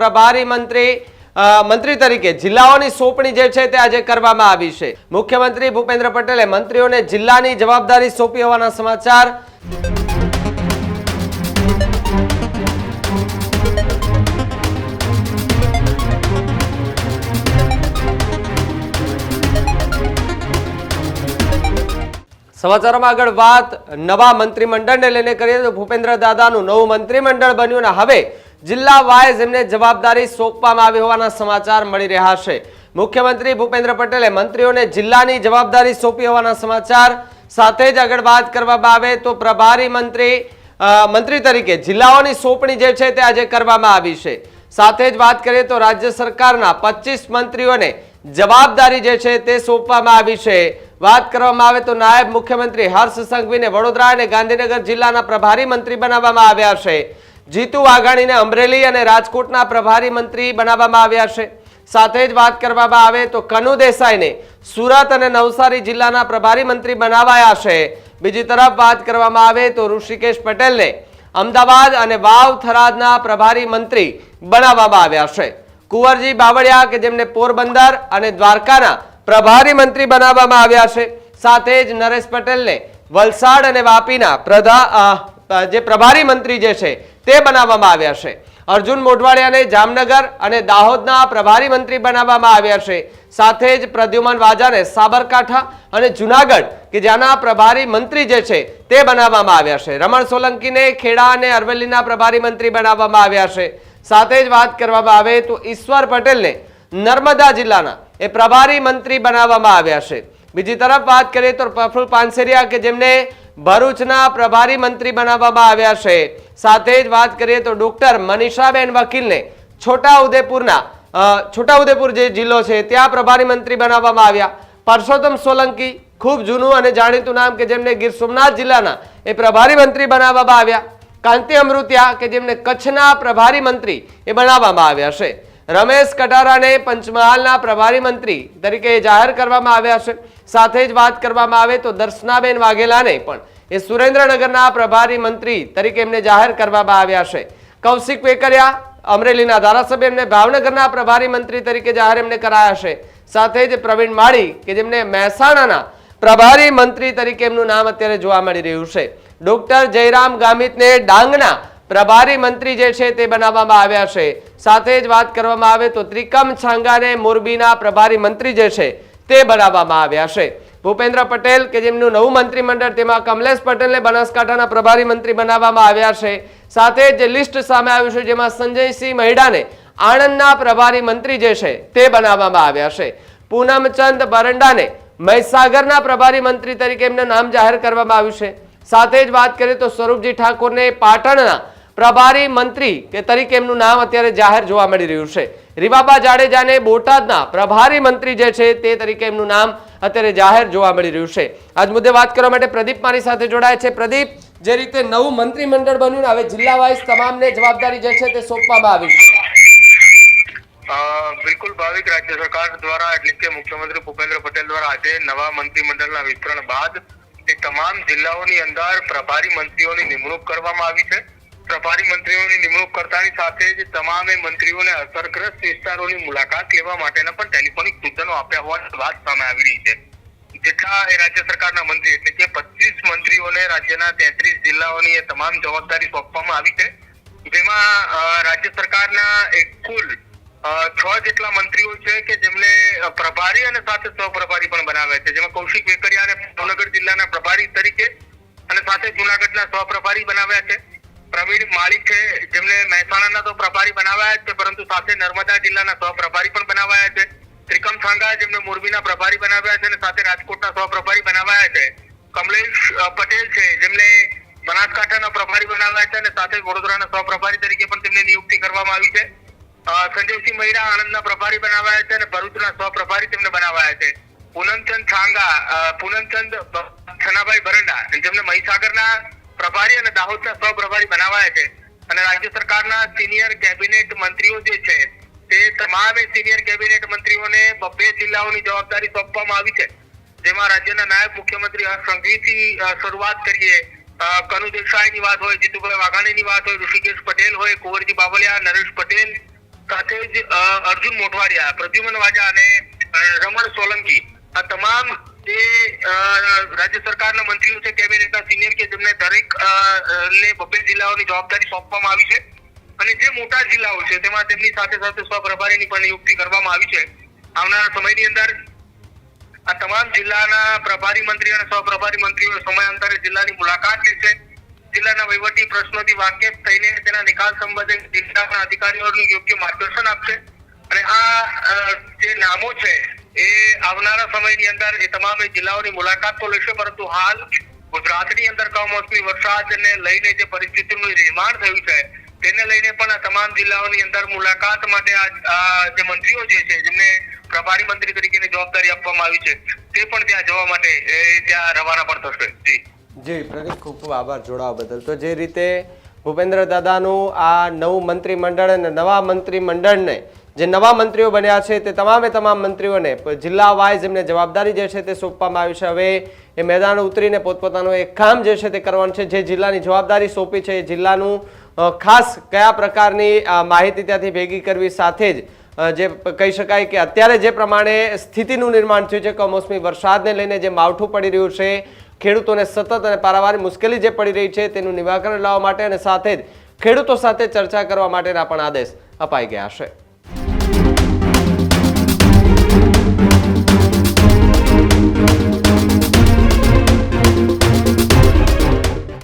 પ્રભારી મંત્રી મંત્રી તરીકે જિલ્લાઓની સોંપણી જે છે તે આજે કરવામાં આવી છે. મુખ્યમંત્રી ભૂપેન્દ્ર પટેલે મંત્રીઓને જિલ્લાની જવાબદારી સોંપી હોવાના સમાચાર. સમાચારોમાં આગળ વાત. નવા મંત્રીમંડળને લઈને કરીએ તો ભૂપેન્દ્ર દાદાનું નવું મંત્રીમંડળ બન્યું અને હવે જિલ્લા વાઇઝ એમને જવાબદારી સોંપવામાં આવી હોવાના સમાચાર મળી રહ્યા છે. મુખ્યમંત્રી ભૂપેન્દ્ર પટેલે મંત્રીઓને જિલ્લાની જવાબદારી સોંપી હોવાના સમાચાર સાથે જ આગળ વાત કરવામાં આવે તો પ્રભારી મંત્રી મંત્રી તરીકે જિલ્લાઓની સોંપણી જે છે તે આજે કરવામાં આવી છે. સાથે જ વાત કરીએ તો રાજ્ય સરકારના પચીસ મંત્રીઓને જવાબદારી જે છે તે સોંપવામાં આવી છે. વાત કરવામાં આવે તો નાયબ મુખ્યમંત્રી હર્ષ સંઘવીને વડોદરા અને ગાંધીનગર જિલ્લાના પ્રભારી મંત્રી બનાવવામાં આવ્યા છે. જીતુ વાઘાણીને અમરેલી અને રાજકોટના પ્રભારી મંત્રી બનાવવામાં આવ્યા છે. સાથે જ વાત કરવામાં આવે તો કનુ દેસાઈને સુરત અને નવસારી જિલ્લાના પ્રભારી મંત્રી બનાવાયા છે. બીજી તરફ વાત કરવામાં આવે તો ઋષિકેશ પટેલને અમદાવાદ અને વાવ થરાદના પ્રભારી મંત્રી બનાવવામાં આવ્યા છે. કુંવરજી બાવળિયા કે જેમને પોરબંદર અને દ્વારકાના પ્રભારી મંત્રી બનાવવામાં આવ્યા છે. સાથે જ નરેશ પટેલને વલસાડ અને વાપીના પ્રધા જે પ્રભારી મંત્રી જે છે, તે બનાવવામાં આવ્યા છે. અર્જુન મોઢવાડિયાને જામનગર અને દાહોદના પ્રભારી મંત્રી બનાવવામાં આવ્યા છે. સાથે જ પ્રદ્યુમન વાજાને સાબરકાંઠા અને જુનાગઢ, કે જ્યાંના પ્રભારી મંત્રી જે છે, તે બનાવવામાં આવ્યા છે. રમણ સોલંકીને ખેડા અને અરવલ્લીના પ્રભારી મંત્રી બનાવવામાં આવ્યા છે. સાથે જ વાત કરવામાં આવે તો ઈશ્વર પટેલને નર્મદા જિલ્લાના એ પ્રભારી મંત્રી બનાવવામાં આવ્યા છે. બીજી તરફ વાત કરીએ તો પ્રફુલ પાનસેરિયા કે જેમને ભરૂચના પ્રભારી મંત્રી બનાવવામાં આવ્યા છે. સાથે જ વાત કરીએ તો ડોક્ટર મનીષાબેન વકીલને છોટાઉદેપુરના છોટાઉદેપુર જે જિલ્લો છે, ત્યાં પ્રભારી મંત્રી બનાવવામાં આવ્યા. પરસોત્તમ સોલંકી ખૂબ જૂનું અને જાણીતું નામ કે જેમને ગીર સોમનાથ જિલ્લાના એ પ્રભારી મંત્રી બનાવવામાં આવ્યા. કાંતિ અમૃતિયા કે જેમને કચ્છના પ્રભારી મંત્રી એ બનાવવામાં આવ્યા છે. રમેશ કટારાને પંચમહાલના પ્રભારી મંત્રી તરીકે જાહેર કરવામાં આવ્યા છે. સાથે જ વાત કરવામાં આવે તો દર્શનાબેન વાઘેલાને પણ એ સુરેન્દ્રનગરના પ્રભારી મંત્રી તરીકે એમને જાહેર કરવામાં આવ્યા છે. કૌશિક વેકરિયા, અમરેલીના ધારાસભ્ય એમને ભાવનગરના પ્રભારી મંત્રી તરીકે જાહેર એમને કરાયા છે. સાથે જ પ્રવીણ માળી, કે જેમને મહેસાણાના પ્રભારી મંત્રી તરીકે એમનું નામ અત્યારે જોવા મળી રહ્યું છે. ડોક્ટર જયરામ ગામિતને ડાંગના પ્રભારી મંત્રી જે છે તે બનાવવામાં આવ્યા છે. સાથે જ વાત કરવામાં આવે તો ત્રિકમ છાંગાને મોરબીના પ્રભારી મંત્રી જે છે તે બનાવવામાં આવ્યા છે. ભૂપેન્દ્ર પટેલ કે જેમનું નવું મંત્રીમંડળ તેમાં કમલેશ પટેલને બનાસકાંઠાના પ્રભારી મંત્રી બનાવવામાં આવ્યા છે. સાથે જ લિસ્ટ સામે આવ્યું છે, જેમાં સંજયસિંહ મહિડાને આણંદના પ્રભારી મંત્રી જે છે, તે બનાવવામાં આવ્યા છે. પૂનમચંદ બરંડાને મહીસાગરના પ્રભારી મંત્રી તરીકે એમનું નામ જાહેર કરવામાં આવ્યું છે. સાથે જ વાત કરીએ તો સ્વરૂપજી ઠાકોરને પાટણના પ્રભારી મંત્રી કે તરીકે એમનું નામ અત્યારે જાહેર જોવા મળી રહ્યું છે. રીવાબા જાડેજાને બોટાદના પ્રભારી મંત્રી જે છે તે તરીકે એમનું નામ અત્યારે જાહેર જોવા મળી રહ્યું છે. આજ મુદ્દે વાત કરવા માટે પ્રદીપ મારી સાથે જોડાયા છે. પ્રદીપ, જે રીતે નવું મંત્રીમંડળ બન્યું હવે જિલ્લા વાઇઝ તમામને જવાબદારી જે છે તે સોંપવામાં આવી છે. બિલકુલ ભાવિક રાજ્ય સરકાર દ્વારા એટલે કે મુખ્યમંત્રી ભૂપેન્દ્ર પટેલ દ્વારા આજે નવા મંત્રીમંડળના વિસ્તરણ બાદ એ તમામ જિલ્લાઓની અંદર પ્રભારી મંત્રીઓની નિમણૂક કરવામાં આવી છે. પ્રભારી મંત્રીઓની નિમણૂક કરતાની સાથે જ તમામે મંત્રીઓને અસરગ્રસ્ત વિસ્તારોની મુલાકાત લેવા માટેના પણ ટેલિફોનિક સૂચનો આપ્યા હોવાની વાત સામે આવી રહી છે. જેટલા એ રાજ્ય સરકારના મંત્રી એટલે કે પચીસ મંત્રીઓને રાજ્યના તેત્રીસ જિલ્લાઓની એ તમામ જવાબદારી સોંપવામાં આવી છે. જેમાં રાજ્ય સરકારના એક કુલ છ જેટલા મંત્રીઓ છે કે જેમને પ્રભારી અને સાથે સહપ્રભારી પણ બનાવ્યા છે. જેમાં કૌશિક વેકરિયાને ભાવનગર જિલ્લાના પ્રભારી તરીકે અને સાથે જુનાગઢના સહપ્રભારી બનાવ્યા છે. પ્રવીણ માળી છે, જેમને મહેસાણાના તો પ્રભારી બનાવ્યા છે, પરંતુ સાથે નર્મદા જિલ્લાના સહપ્રભારી પણ બનાવાયા છે. ત્રિકમ સાંગા જેમને મોરબીના પ્રભારી બનાવ્યા છે અને સાથે રાજકોટના સહપ્રભારી બનાવાયા છે. કમલેશ પટેલ છે, જેમને બનાસકાંઠાના પ્રભારી બનાવ્યા છે અને સાથે વડોદરાના વડોદરાના સહપ્રભારી તરીકે પણ તેમને નિયુક્તિ કરવામાં આવી છે. સંજયસિંહ મહિરા આણંદના પ્રભારી બનાવાયા છે અને ભરૂચના સહપ્રભારી તેમને બનાવાયા છે. પૂનમચંદ છાંગા પૂનમચંદ છનાભાઈ ભરંડા જેમને મહીસાગરના પ્રભારી અને દાહોદના સહપ્રભારી બનાવાયા છે. અને રાજ્ય સરકારના સિનિયર કેબિનેટ મંત્રીઓ જે છે, તે તમામે સિનિયર કેબિનેટ મંત્રીઓને બબ્બે જિલ્લાઓની જવાબદારી સોંપવામાં આવી છે. જેમાં રાજ્યના નાયબ મુખ્યમંત્રી હર્ષ સંઘવીથી શરૂઆત કરીએ. કનુ દેસાઈની વાત હોય, જીતુભાઈ વાઘાણીની વાત હોય, ઋષિકેશ પટેલ હોય, કુંવરજી બાવલિયા નરેશ પટેલ, સાથે જ અર્જુન મોઢવાડિયા, પ્રદ્યુમન વાજા અને રમણ સોલંકી. આ તમામ જે રાજ્ય સરકારના મંત્રીઓ છે, કેબિનેટના સિનિયર કે જેમને દરેક ને બબ્બે જિલ્લાઓની જવાબદારી સોંપવામાં આવી છે અને જે મોટા જિલ્લાઓ છે, તેમાં તેમની સાથે સાથે સ્વપ્રભારીની પણ નિયુક્તિ કરવામાં આવી છે. આવનારા સમયની અંદર આ તમામ જિલ્લાના પ્રભારી મંત્રી અને સ્વપ્રભારી મંત્રીઓ સમયાંતરે જિલ્લાની મુલાકાત લેશે જિલ્લાના વહીવટી પ્રશ્નોથી વાકેફ થઈને તેના નિકાલ સંબંધે જિલ્લાના અધિકારીઓનું યોગ્ય માર્ગદર્શન આપશે. અને આ જે નામો છે એ આવનારા સમયની અંદર એ તમામ જિલ્લાઓની મુલાકાત તો લેશે, પરંતુ હાલ ગુજરાતની અંદર કમોસમી વરસાદને લઈને જે પરિસ્થિતિનું નિર્માણ થયું છે, તેને લઈને પણ આ તમામ જિલ્લાઓની અંદર મુલાકાત માટે જે મંત્રીઓ જે છે, જેમને પ્રભારી મંત્રી તરીકેની જવાબદારી આપવામાં આવી છે, તે પણ ત્યાં જવા માટે ત્યાં રવાના પણ થશે. જી. જી, પ્રદીપ, ખૂબ ખૂબ આભાર જોડાવા બદલ. તો જે રીતે ભૂપેન્દ્ર દાદાનું આ નવું મંત્રીમંડળ અને નવા મંત્રીમંડળને જે નવા મંત્રીઓ બન્યા છે તે તમામે તમામ મંત્રીઓને જિલ્લા વાઇઝ એમને જવાબદારી જે છે તે સોંપવામાં આવી છે. હવે એ મેદાન ઉતરીને પોતપોતાનું એક કામ જે છે તે કરવાનું છે. જે જિલ્લાની જવાબદારી સોંપી છે એ જિલ્લાનું ખાસ કયા પ્રકારની માહિતી ત્યાંથી ભેગી કરવી સાથે જ જે કહી શકાય કે અત્યારે જે પ્રમાણે સ્થિતિનું નિર્માણ થયું છે, કમોસમી વરસાદને લઈને જે માવઠું પડી રહ્યું છે, ખેડૂતોને સતત અને પારાવારી મુશ્કેલી જે પડી રહી છે તેનું નિવારણ લાવવા માટે અને સાથે જ ખેડૂતો સાથે ચર્ચા કરવા માટેના પણ આદેશ અપાઈ ગયા છે.